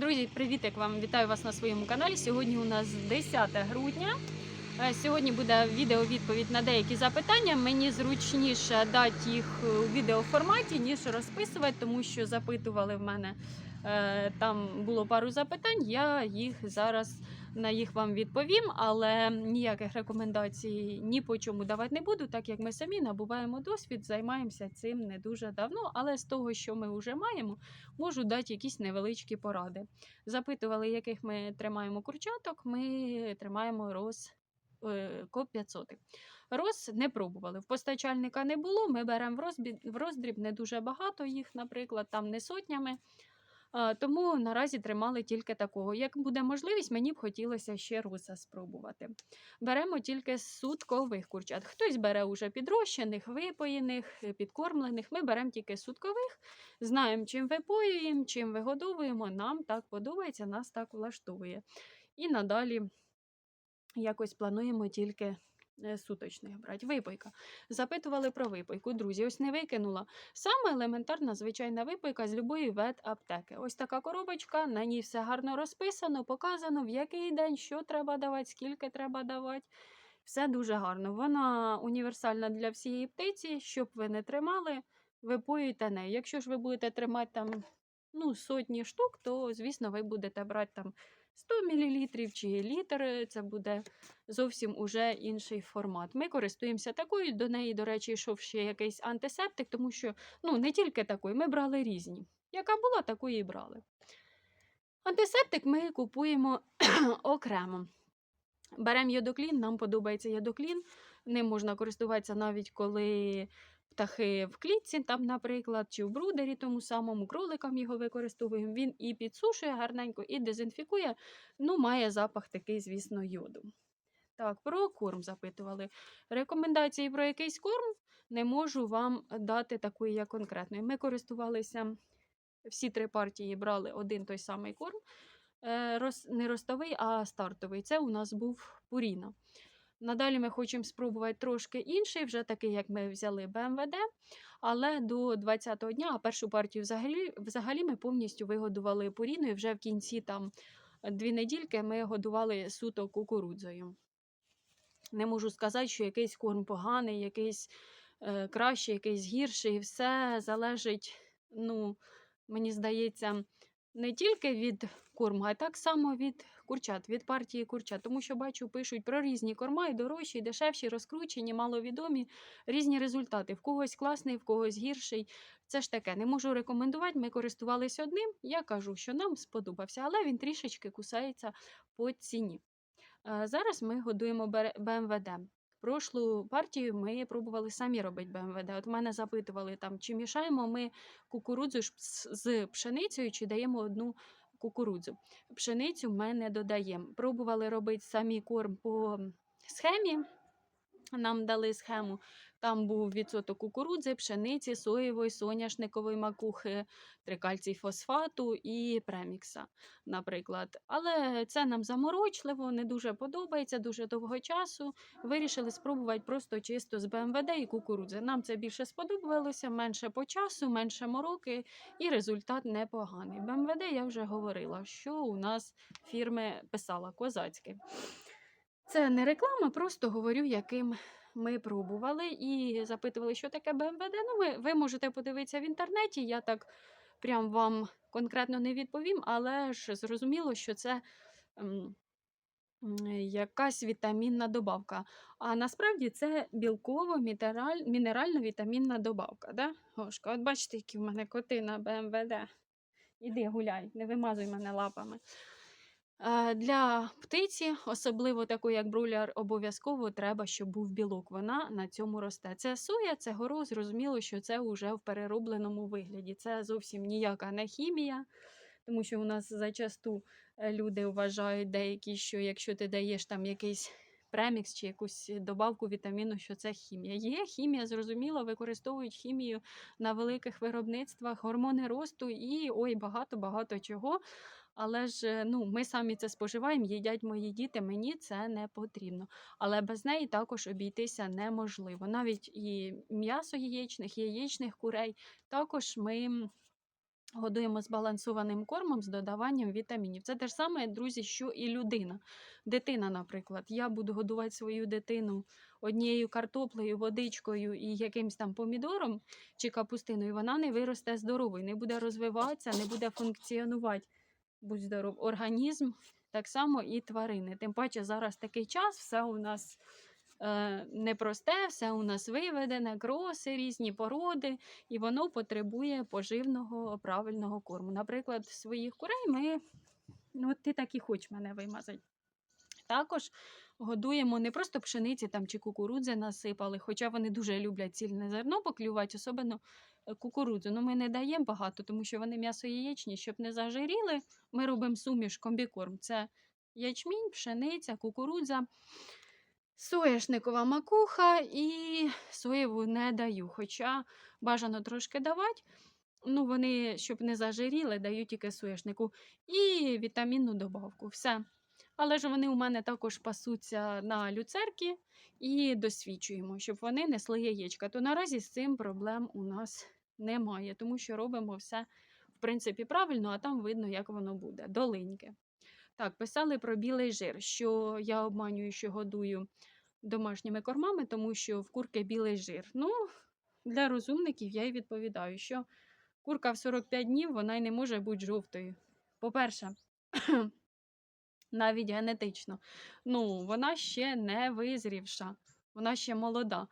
Друзі, привіт! Як вам вітаю вас на своєму каналі. Сьогодні у нас 10 грудня. Е, Сьогодні буде відео-відповідь на деякі запитання. Мені зручніше дати їх у відеоформаті, ніж розписувати, тому що запитували в мене е, там було пару запитань. Я їх зараз на їх вам відповім, але ніяких рекомендацій ні по чому давати не буду, так як ми самі набуваємо досвід, займаємося цим не дуже давно. Але з того, що ми вже маємо, можу дати якісь невеличкі поради. Запитували, яких ми тримаємо курчаток. Ми тримаємо роз е, коп 500. Роз не пробували. В постачальника не було. Ми беремо в роздріб, в роздріб не дуже багато їх, наприклад, там не сотнями. Тому наразі тримали тільки такого. Як буде можливість, мені б хотілося ще руса спробувати. Беремо тільки суткових курчат. Хтось бере уже підрощених, випоєних, е, підкормлених. Ми беремо тільки суткових, знаємо, чим випоюємо, чим вигодовуємо. Нам так подобається, нас так влаштовує. І надалі якось плануємо тільки суточних брати. Випойка. Запитували про випойку. Друзі, ось не викинула. Саме елементарна звичайна випойка з любої ветаптеки. Ось така коробочка, на ній все гарно розписано, показано, в який день, що треба давати, скільки треба давати. Все дуже гарно. Вона універсальна для всієї птиці, щоб ви не тримали, випоюйте нею. Якщо ж ви будете тримати там ну, сотні штук, то, звісно, ви будете брати там 100 мл чи літр. Це буде зовсім уже інший формат. Ми користуємося такою. До неї, до речі, йшов ще якийсь антисептик, тому що ну, не тільки такою, ми брали різні. Яка була, таку і брали. Антисептик ми купуємо окремо. Беремо йодоклін, нам подобається йодоклін. Ним можна користуватися навіть коли птахи в клітці, там, наприклад, чи в брудері, тому самому кроликам його використовуємо. Він і підсушує гарненько, і дезінфікує. Ну, має запах такий, звісно, йоду. Так, про корм запитували. Рекомендації про якийсь корм не можу вам дати такої, як конкретної. Ми користувалися всі три партії, брали один той самий корм. Е, не ростовий, а стартовий. Це у нас був Пуріна. Надалі ми хочемо спробувати трошки інший, вже такий, як ми взяли БМВД. Але до 20-го дня, а першу партію взагалі, взагалі ми повністю вигодували Пуріною. Вже в кінці там дві недільки ми годували суто кукурудзою. Не можу сказати, що якийсь корм поганий, якийсь е, кращий, якийсь гірший. Все залежить, ну, мені здається, не тільки від корму, а й так само від курчат, від партії курчат. Тому що бачу, пишуть про різні корма, і дорожчі, і дешевші, розкручені, маловідомі, різні результати. В когось класний, в когось гірший. Це ж таке, не можу рекомендувати. Ми користувалися одним. Я кажу, що нам сподобався, але він трішечки кусається по ціні. Зараз ми годуємо БМВД. Прошлу партію ми пробували самі робити БМВД. От мене запитували там, чи мішаємо ми кукурудзу з пшеницею, чи даємо одну кукурудзу. Пшеницю ми не додаємо. Пробували робити самі корм по схемі. Нам дали схему. Там був відсоток кукурудзи, пшениці, соєвої, соняшникової макухи, трикальцій фосфату і премікса, наприклад. Але це нам заморочливо, не дуже подобається, дуже довго часу. Вирішили спробувати просто чисто з БМВД і кукурудзи. Нам це більше сподобалося, менше по часу, менше мороки, і результат непоганий. БМВД я вже говорила, що у нас фірми писала козацьке. Це не реклама, просто говорю, яким ми пробували і запитували, що таке БМВД. Ну, ви, ви можете подивитися в інтернеті. Я так прям вам конкретно не відповім, але ж зрозуміло, що це якась вітамінна добавка. А насправді це білково-мінерально-вітамінна добавка. Да? Гошка, от бачите, які в мене коти на БМВД. Іди гуляй, не вимазуй мене лапами. Для птиці, особливо такої, як бруляр, обов'язково треба, щоб був білок. Вона на цьому росте. Це соя, це горо, зрозуміло, що це вже в переробленому вигляді. Це зовсім ніяка не хімія, тому що у нас зачасту е, люди вважають деякі, що якщо ти даєш там якийсь премікс чи якусь добавку вітаміну, що це хімія. Є хімія, зрозуміло, використовують хімію на великих виробництвах, гормони росту і ой, багато-багато чого. Але ж е, ну, ми самі це споживаємо, їдять мої діти, мені це не потрібно. Але без неї також обійтися неможливо. Навіть і м'ясо яєчних, яєчних курей також ми Годуємо збалансованим кормом з додаванням вітамінів. Це те ж саме, друзі, що і людина. Дитина, наприклад. Я буду годувати свою дитину однією картоплею, водичкою і якимсь там помідором чи капустиною, вона не виросте здоровою, не буде розвиватися, не буде функціонувати. Будь здоров, організм, так само і тварини. Тим паче зараз такий час, все у нас е, непросте, все у нас виведене, кроси, різні породи, і воно потребує поживного правильного корму. Наприклад, своїх курей ми, ну ти так і хоч мене вимазати. Також годуємо не просто пшениці там, чи кукурудзи насипали, хоча вони дуже люблять цільне зерно поклювати, особливо е, кукурудзу. Ну, ми не даємо багато, тому що вони м'ясо яєчні, щоб не зажиріли, ми робимо суміш комбікорм. Це ячмінь, пшениця, кукурудза, соняшникова макуха і соєву не даю. Хоча бажано трошки давати. Ну, вони, щоб не зажиріли, дають тільки соняшнику і вітамінну добавку. Все. Але ж вони у мене також пасуться на люцерки і досвідчуємо, щоб вони несли яєчка. То наразі з цим проблем у нас немає, тому що робимо все в принципі правильно, а там видно, як воно буде. Долиньке. Так, писали про білий жир, що я обманюю, що годую домашніми кормами, тому що в курки білий жир. Ну, для розумників я й відповідаю, що курка в 45 днів вона й не може бути жовтою. По-перше, навіть генетично. Ну, вона ще не визрівша, вона ще молода.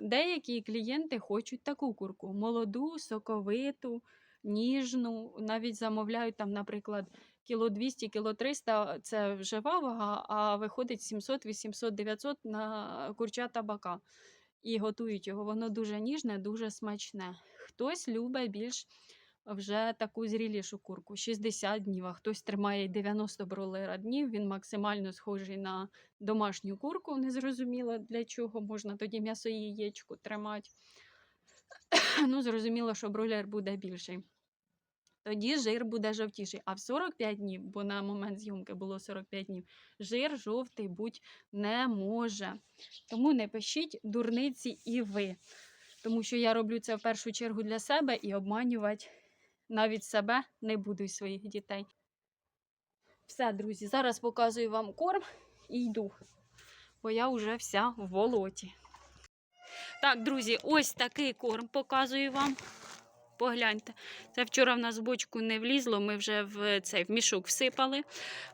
Деякі клієнти хочуть таку курку: молоду, соковиту, ніжну. Навіть замовляють там, наприклад, кіло 200, кіло 300 це жива вага, а виходить 700, 800, 900 на курча табака. І готують його. Воно дуже ніжне, дуже смачне. Хтось любить більш вже таку зрілішу курку 60 днів, а хтось тримає 90 бролера днів. Він максимально схожий на домашню курку. Незрозуміло для чого можна тоді м'ясо і яєчку тримати. ну, зрозуміло, що бройлер буде більший. Тоді жир буде жовтіший. А в 45 днів, бо на момент зйомки було 45 днів, жир жовтий будь не може. Тому не пишіть дурниці і ви. Тому що я роблю це в першу чергу для себе і обманювати навіть себе не буду і своїх дітей. Все, друзі, зараз показую вам корм і йду, бо я вже вся в волоті. Так, друзі, ось такий корм показую вам. Погляньте, це вчора в нас в бочку не влізло, ми вже в цей в мішок всипали.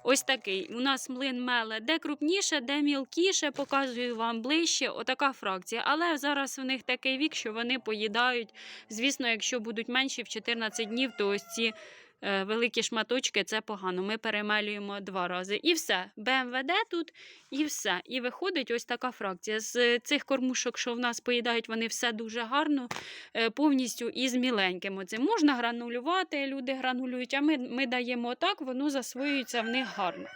Ось такий. У нас млин меле де крупніше, де мілкіше, показую вам ближче. Отака фракція. Але зараз в них такий вік, що вони поїдають. Звісно, якщо будуть менші в 14 днів, то ось ці великі шматочки це погано. Ми перемелюємо два рази. І все. БМВД тут, і все. І виходить ось така фракція. З цих кормушок, що в нас поїдають, вони все дуже гарно, е, повністю із міленьким. Оцим. Можна гранулювати, люди гранулюють, а ми, ми даємо отак, воно засвоюється в них гарно.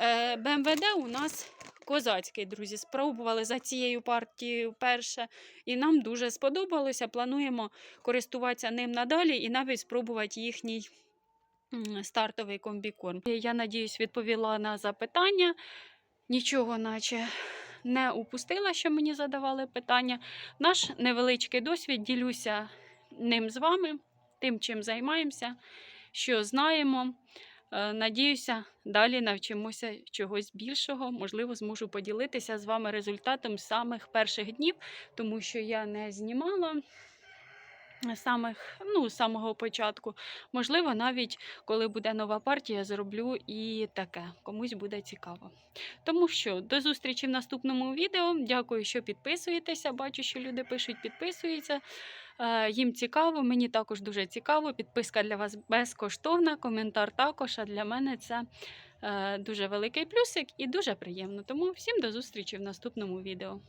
Е, БМВД у нас козацький, друзі. Спробували за цією партією вперше, і нам дуже сподобалося. Плануємо користуватися ним надалі і навіть спробувати їхній стартовий комбікорм. Я надіюсь, відповіла на запитання. Нічого, наче не упустила, що мені задавали питання. Наш невеличкий досвід ділюся ним з вами, тим, чим займаємося, що знаємо. Е, Надіюся, далі навчимося чогось більшого. Можливо, зможу поділитися з вами результатом самих перших днів, тому що я не знімала самих, ну, з самого початку. Можливо, навіть коли буде нова партія, зроблю і таке. Комусь буде цікаво. Тому що до зустрічі в наступному відео. Дякую, що підписуєтеся. Бачу, що люди пишуть, підписуються. Е, Їм цікаво, мені також дуже цікаво. Підписка для вас безкоштовна, коментар також. А для мене це е, дуже великий плюсик і дуже приємно. Тому всім до зустрічі в наступному відео.